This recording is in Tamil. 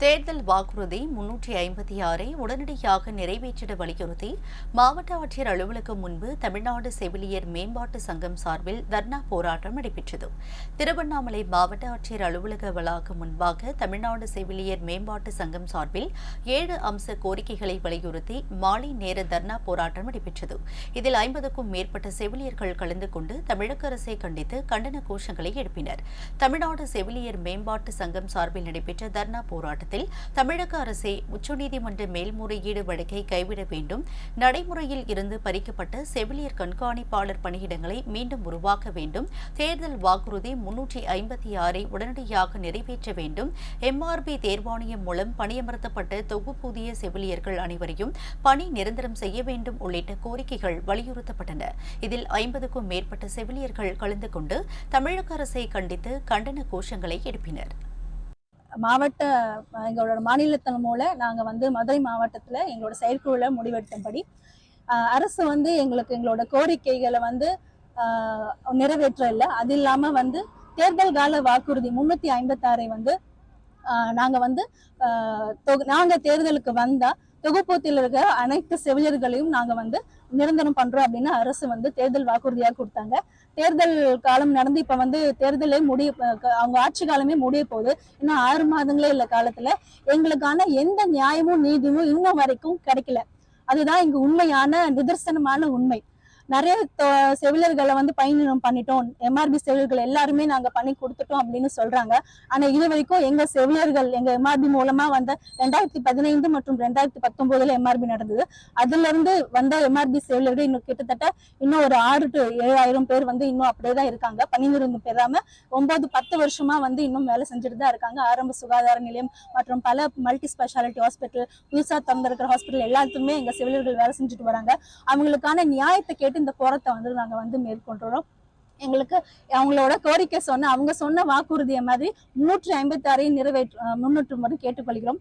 தேர்தல் வாக்குறுதி முன்னூற்றி ஐம்பத்தி ஆறை உடனடியாக நிறைவேற்றிட வலியுறுத்தி மாவட்ட ஆட்சியர் அலுவலகம் முன்பு தமிழ்நாடு செவிலியர் மேம்பாட்டு சங்கம் சார்பில் தர்ணா போராட்டம் நடைபெற்றது. திருவண்ணாமலை மாவட்ட ஆட்சியர் அலுவலக வளாகம் முன்பாக தமிழ்நாடு செவிலியர் மேம்பாட்டு சங்கம் சார்பில் ஏழு அம்ச கோரிக்கைகளை வலியுறுத்தி மாலை நேர தர்ணா போராட்டம் நடைபெற்றது. இதில் ஐம்பதுக்கும் மேற்பட்ட செவிலியர்கள் கலந்து கொண்டு தமிழக அரசை கண்டித்து கண்டன கோஷங்களை எழுப்பினர். தமிழ்நாடு செவிலியர் மேம்பாட்டு சங்கம் சார்பில் நடைபெற்ற தர்ணா போராட்டம் போராட்டத்தில் தமிழக அரசே உச்சநீதிமன்ற மேல்முறையீடு வழக்கை கைவிட வேண்டும். நடைமுறையில் இருந்து பறிக்கப்பட்ட செவிலியர் கண்காணிப்பாளர் பணியிடங்களை மீண்டும் உருவாக்க வேண்டும். தேர்தல் வாக்குறுதி முன்னூற்றி ஐம்பத்தி ஆறை உடனடியாக நிறைவேற்ற வேண்டும். எம்ஆர்பி தேர்வாணையம் மூலம் பணியமர்த்தப்பட்ட தொகுப்பூதிய செவிலியர்கள் அனைவரையும் பணி நிரந்தரம் செய்ய வேண்டும் உள்ளிட்ட கோரிக்கைகள் வலியுறுத்தப்பட்டன. இதில் ஐம்பதுக்கும் மேற்பட்ட செவிலியர்கள் கலந்து கொண்டு தமிழக அரசை கண்டித்து கண்டன கோஷங்களை எழுப்பினர். மாவட்ட எங்களோட மாநிலத்தின் மூலம் நாங்கள் வந்து மதுரை மாவட்டத்தில் எங்களோட செயற்குழுல முடிவெடுத்தபடி ஆஹ் அரசு வந்து எங்களுக்கு எங்களோட கோரிக்கைகளை வந்து ஆஹ் நிறைவேற்ற இல்லை அது இல்லாமல் வந்து தேர்தல் கால வாக்குறுதி முன்னூற்றி ஐம்பத்தாறை வந்து ஆஹ் நாங்க வந்து ஆஹ் தொகு- நாங்க தேர்தலுக்கு வந்தா தொகுப்பூத்தில் இருக்கிற அனைத்து செவிலியர்களையும் நாங்க வந்து நிரந்தரம் பண்றோம் அப்படின்னு அரசு வந்து தேர்தல் வாக்குறுதியாக கொடுத்தாங்க. தேர்தல் காலம் நடந்து இப்ப வந்து தேர்தலே முடிய அவங்க ஆட்சி காலமே முடிய போகுது. இன்னும் ஆறு மாதங்களே இல்லை காலத்துல. எங்களுக்கான எந்த நியாயமும் நீதியும் இன்னும் வரைக்கும் கிடைக்கல. அதுதான் இங்க உண்மையான நிதர்சனமான உண்மை. நிறைய செவிலர்களை வந்து பயணம் பண்ணிட்டோம். எம்ஆர்பி செவிலர்கள் எல்லாருமே நாங்க பண்ணி கொடுத்துட்டோம் அப்படின்னு சொல்றாங்க. ஆனா இது வரைக்கும் எங்க செவிலியர்கள் எங்க எம்ஆர்பி மூலமா வந்த ரெண்டாயிரத்தி பதினைந்து மற்றும் ரெண்டாயிரத்தி பத்தொன்பதுல எம்ஆர்பி நடந்தது. அதுல இருந்து வந்த எம்ஆர்பி செவிலர்கள் இன்னும் கிட்டத்தட்ட இன்னும் ஒரு ஆறு டு ஏழாயிரம் பேர் வந்து இன்னும் அப்படியே தான் இருக்காங்க. பணி பெறாம ஒன்பது பத்து வருஷமா வந்து இன்னும் வேலை செஞ்சுட்டு தான் இருக்காங்க. ஆரம்ப சுகாதார நிலையம் மற்றும் பல மல்டி ஸ்பெஷாலிட்டி ஹாஸ்பிட்டல் புதுசா திறந்திருக்கிற ஹாஸ்பிட்டல் எல்லாத்துக்குமே எங்க செவிலியர்கள் வேலை செஞ்சுட்டு வராங்க. அவங்களுக்கான நியாயத்தை கேட்டு இந்த போராட்டத்தை வந்து நாங்க வந்து மேற்கொண்டுறோம். எங்களுக்கு அவங்களோட கோரிக்கை சொன்ன அவங்க சொன்ன வாக்குறுதியை மாதிரி முன்னூற்றி ஐம்பத்தி ஆறையும் முன்னூற்று முதல் கேட்டுக்கொள்கிறோம்.